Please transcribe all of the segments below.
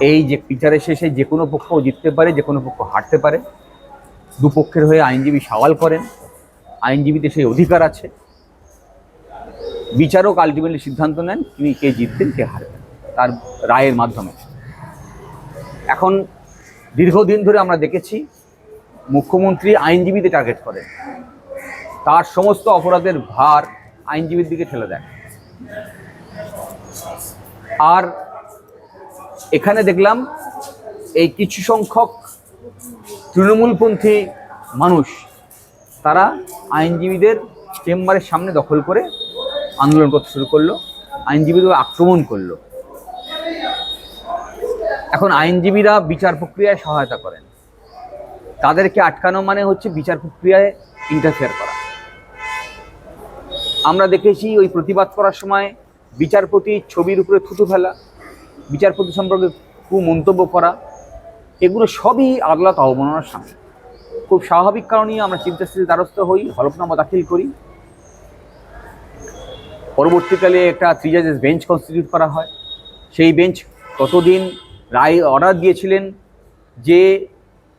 এই যে বিচারের শেষে যে কোনো পক্ষ জিততে পারে, যে কোনো পক্ষ হারতে পারে। দুপক্ষের হয়ে আইনজীবী সওয়াল করেন। আইনজীবীদের সেই অধিকার আছে। বিচারক আলটিমেটলি সিদ্ধান্ত নেন তিনি কে জিতবেন, কে হারবেন, তার রায়ের মাধ্যমে। এখন দীর্ঘদিন ধরে আমরা দেখেছি, মুখ্যমন্ত্রী আইনজীবীদের টার্গেট করেন। তার সমস্ত অপরাধের ভার আইনজীবীর দিকে ঠেলে দেন। আর এখানে দেখলাম এই কিছু সংখ্যক তৃণমূলপন্থী মানুষ, তারা আইনজীবীদের চেম্বারের সামনে দখল করে আন্দোলন করতে শুরু করল, আইনজীবীদের আক্রমণ করল। এখন আইনজীবীরা বিচার প্রক্রিয়ায় সহায়তা করেন। তাদেরকে আটকানো মানে হচ্ছে বিচার প্রক্রিয়ায় ইন্টারফেয়ার করা। আমরা দেখেছি ওই প্রতিবাদ করার সময় বিচারপতি ছবির উপরে থুতু ফেলা বিচারপতি সম্পর্কে কুমন্তব্য করা, এগুলো সবই আদালত অবমাননার সামনে। খুব স্বাভাবিক কারণেই আমরা চিন্তাশীল দ্বারস্থ হই, হলফনামা দাখিল করি। পরবর্তীকালে একটা থ্রি জাজেস বেঞ্চ কনস্টিটিউট করা হয়। সেই বেঞ্চ কতদিন রায় অর্ডার দিয়েছিলেন যে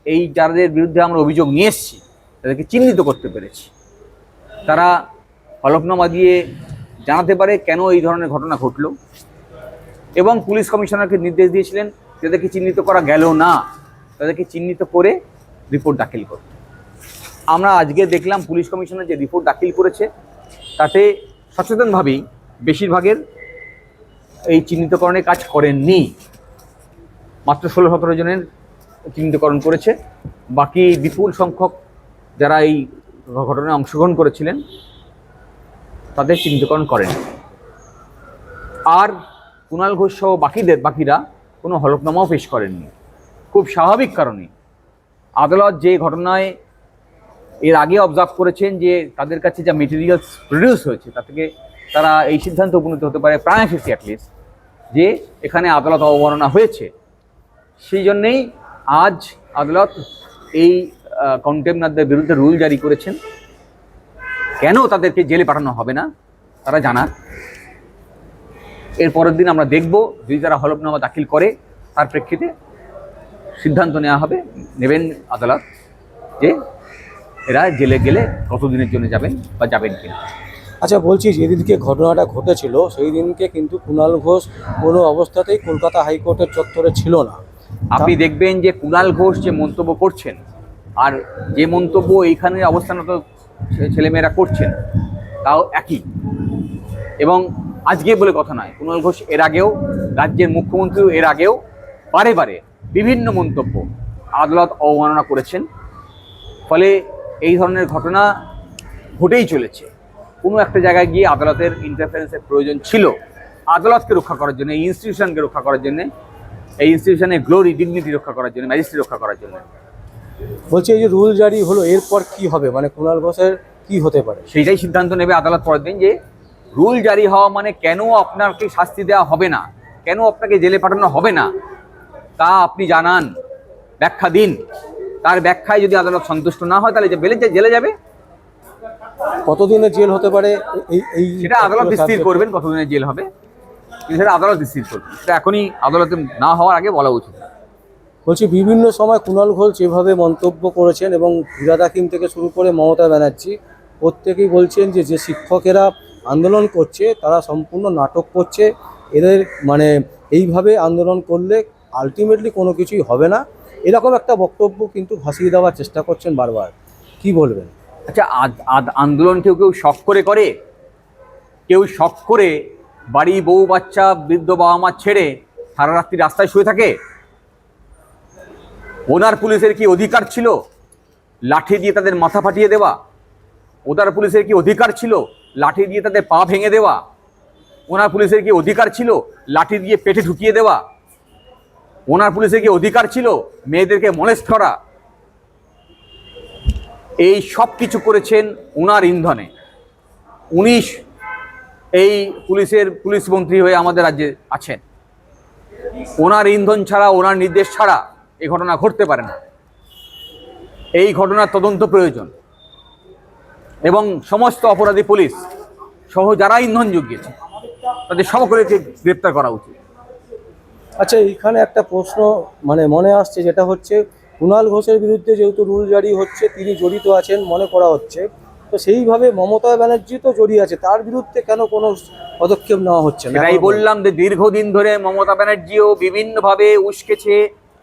এই যাদের বিরুদ্ধে আমরা অভিযোগ নিয়ে এসেছি, তাদেরকে চিহ্নিত করতে পেরেছি। তারা হলফনামা দিয়ে জানাতে পারে কেন এই ধরনের ঘটনা ঘটলো। এবং পুলিশ কমিশনারকে নির্দেশ দিয়েছিলেন যাদেরকে চিহ্নিত করা গেল না। তাদেরকে চিহ্নিত করে রিপোর্ট দাখিল করতে আমরা আজকে দেখলাম পুলিশ কমিশনার যে রিপোর্ট দাখিল করেছে, তাতে সচেতনভাবেই বেশিরভাগের এই চিহ্নিতকরণের কাজ করেননি। মাত্র ষোলো সতেরো জনের চিহ্নিতকরণ করেছে। বাকি বিপুল সংখ্যক যারা এই ঘটনায় অংশগ্রহণ করেছিলেন, তাদের চিহ্নিতকরণ করেন আর কুণাল ঘোষ সহ বাকিদের, বাকিরা কোনো হলফনামাও পেশ করেননি। খুব স্বাভাবিক কারণে। আদালত যে ঘটনায় এর আগে অবজার্ভ করেছেন যে তাদের কাছে যা মেটেরিয়ালস প্রডিউস হয়েছে তা থেকে তারা এই সিদ্ধান্ত উপনীত হতে পারে প্রায় ফিফটি অ্যাটলিস্ট যে এখানে আদালত অবমাননা হয়েছে। সেই জন্যেই আজ আদালত এই কন্টেমনারদের বিরুদ্ধে রুল জারি করেছেন। কেন তাদেরকে জেলে পাঠানো হবে না? তারা জানার এর পরের দিন আমরা দেখব যদি তারা হলফনামা দাখিল করে তার প্রেক্ষিতে সিদ্ধান্ত নেওয়া হবে। নেবেন আদালত যে এরা জেলে গেলে কতদিনের জন্য যাবেন বা যাবেন কিনা। আচ্ছা বলছি যেদিনকে ঘটনাটা ঘটেছিল সেই দিনকে কিন্তু কুণাল ঘোষ কোনো অবস্থাতেই কলকাতা হাইকোর্টের চত্বরে ছিল না। আপনি দেখবেন যে কুণাল ঘোষ যে মন্তব্য করছেন আর যে মন্তব্য এইখানে অবস্থানত ছেলেমেয়েরা করছেন তাও একই। এবং আজকে বলে কথা নয়। কুণাল ঘোষ এর আগেও রাজ্যের মুখ্যমন্ত্রীও এর আগেও বারে বারে বিভিন্ন মন্তব্য আদালত অবমাননা করেছেন। ফলে এই ধরনের ঘটনা ঘটেই চলেছে। কোনো একটা জায়গায় গিয়ে আদালতের ইন্টারফারেন্সের প্রয়োজন ছিল। আদালতকে রক্ষা করার জন্য এই ইনস্টিটিউশনকে রক্ষা করার জন্য এই ইনস্টিটিউশনের গ্লোরি ডিগনিটি রক্ষা করার জন্য ম্যাজিস্ট্রি রক্ষা করার জন্য। বলছি এই যে রুল জারি হলো এরপর কি হবে? মানে কুণাল ঘোষের কি হতে পারে? সেইটাই সিদ্ধান্ত নেবে আদালত পরের দিন যে রুল জারি হওয়া মানে কেন আপনাকে শাস্তি দেওয়া হবে না? কেন আপনাকে জেলে পাঠানো হবে না? তা আপনি জানান। ব্যাখ্যা দিন। তার ব্যাখ্যায় যদি আদালত সন্তুষ্ট না হয় তাহলে যে বেলে জেলে যাবে। কতদিনের জেল হতে পারে? এই এই সেটা আদালত স্থির করবেন কতদিনের জেল হবে। সেটা আদালত স্থির করবেন সেটা এখনই আদালতে না হওয়ার আগে বলা উচিত। বলছি বিভিন্ন সময় কুণাল ঘোষ যেভাবে মন্তব্য করেছেন এবং হাকিম থেকে শুরু করে মমতা ব্যানার্জি প্রত্যেকেই বলছেন যে যে শিক্ষকেরা আন্দোলন করছে, তারা সম্পূর্ণ নাটক করছে। এদের মানে এইভাবে আন্দোলন করলে আলটিমেটলি কোনো কিছুই হবে না। এরকম একটা বক্তব্য কিন্তু ভাসিয়ে দেওয়ার চেষ্টা করছেন বারবার। কি বলবেন? আচ্ছা আন্দোলন কেউ কেউ শখ করে করে? কেউ শখ করে বাড়ি, বউ, বাচ্চা, বৃদ্ধ বাবা মা ছেড়ে সারা রাত্রি রাস্তায় শুয়ে থাকে? ওনার পুলিশের কি অধিকার ছিল? লাঠি দিয়ে তাদের মাথা ফাটিয়ে দেওয়া? ওনার পুলিশের কি অধিকার ছিল? লাঠি দিয়ে তাদের পা ভেঙে দেওয়া। ওনার পুলিশের কি অধিকার ছিল? লাঠি দিয়ে পেটে ঢুকিয়ে দেওয়া। ওনার পুলিশের কি অধিকার ছিল? মেয়েদেরকে মলেস্ট করা। এই সব কিছু করেছেন ওনার ইন্ধনে। উনি এই পুলিশের পুলিশ মন্ত্রী হয়ে আমাদের রাজ্যে আছেন। ওনার ইন্ধন ছাড়া, ওনার নির্দেশ ছাড়া এই ঘটনা ঘটতে পারে না। এই ঘটনার তদন্ত প্রয়োজন। এবং সমস্ত অপরাধী পুলিশ সহ যারা ইন্ধন জুগিয়েছে তাদের সকলকে গ্রেপ্তার করা উচিত। আচ্ছা এইখানে একটা প্রশ্ন মানে মনে আসছে যেটা হচ্ছে কুণাল ঘোষের বিরুদ্ধে যেহেতু রুল জারি হচ্ছে তিনি জড়িত আছেন মনে করা হচ্ছে তো সেইভাবে মমতা ব্যানার্জি তো জড়িয়ে আছে তার বিরুদ্ধে কেন কোনো পদক্ষেপ নেওয়া হচ্ছে না? সেটাই বললাম যে দীর্ঘদিন ধরে মমতা ব্যানার্জিও বিভিন্নভাবে উস্কেছে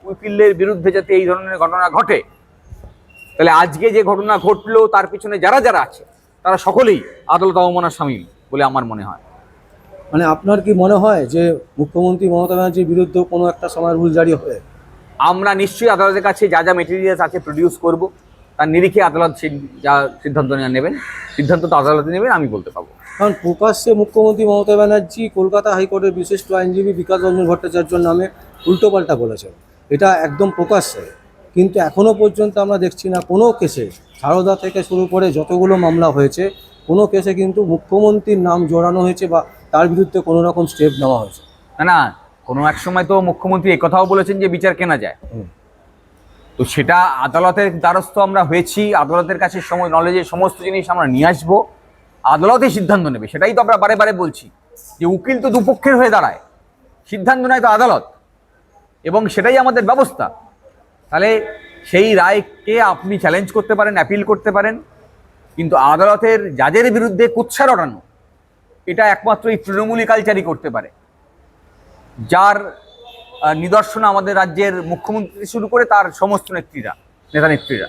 উকিলের বিরুদ্ধে যাতে এই ধরনের ঘটনা ঘটে। তাহলে আজকে যে ঘটনা ঘটলো তার পিছনে যারা যারা আছে তারা সকলেই আদালত অবমানার সামিল বলে আমার মনে হয়। মানে আপনার কি মনে হয় যে মুখ্যমন্ত্রী মমতা ব্যানার্জির বিরুদ্ধে কোনো একটা সময় রুল জারি হবে? আমরা নিশ্চয়ই আদালতের কাছে যা যা মেটেরিয়ালস আছে প্রডিউস করব। তার নিরিখে আদালত যা সিদ্ধান্ত নেওয়া নেবেন সিদ্ধান্ত তো আদালতে নেবেন আমি বলতে পারব। কারণ প্রকাশ্যে মুখ্যমন্ত্রী মমতা ব্যানার্জি কলকাতা হাইকোর্টের বিশিষ্ট আইনজীবী বিকাশ রঞ্জন ভট্টাচার্যর নামে উল্টোপাল্টা বলেছেন। এটা একদম প্রকাশ্যে। কিন্তু এখনও পর্যন্ত আমরা দেখছি না কোনো কেসে সারদা থেকে শুরু করে যতগুলো মামলা হয়েছে কোনো কেসে কিন্তু মুখ্যমন্ত্রীর নাম জড়ানো হয়েছে বা তার বিরুদ্ধে কোনো রকম স্টেপ নেওয়া হয়েছে। না না কোনো এক সময় তো মুখ্যমন্ত্রী একথাও বলেছেন যে বিচার কেনা যায়। তো সেটা আদালতের দ্বারস্থ আমরা হয়েছি আদালতের কাছে সময় নলেজের সমস্ত জিনিস আমরা নিয়ে আসব আদালতে সিদ্ধান্ত নেবে সেটাই তো আমরা বারে বারে বলছি যে উকিল তো দুপক্ষের হয়ে দাঁড়ায় সিদ্ধান্ত নেয় তো আদালত এবং সেটাই আমাদের ব্যবস্থা। তাহলে সেই রায়কে আপনি চ্যালেঞ্জ করতে পারেন অ্যাপিল করতে পারেন। কিন্তু আদালতের জাজের বিরুদ্ধে কুৎসা রটানো, এটা একমাত্র এই তৃণমূলই কালচারই করতে পারে। যার নিদর্শন আমাদের রাজ্যের মুখ্যমন্ত্রী শুরু করে তার সমস্ত নেত্রীরা নেতা নেত্রীরা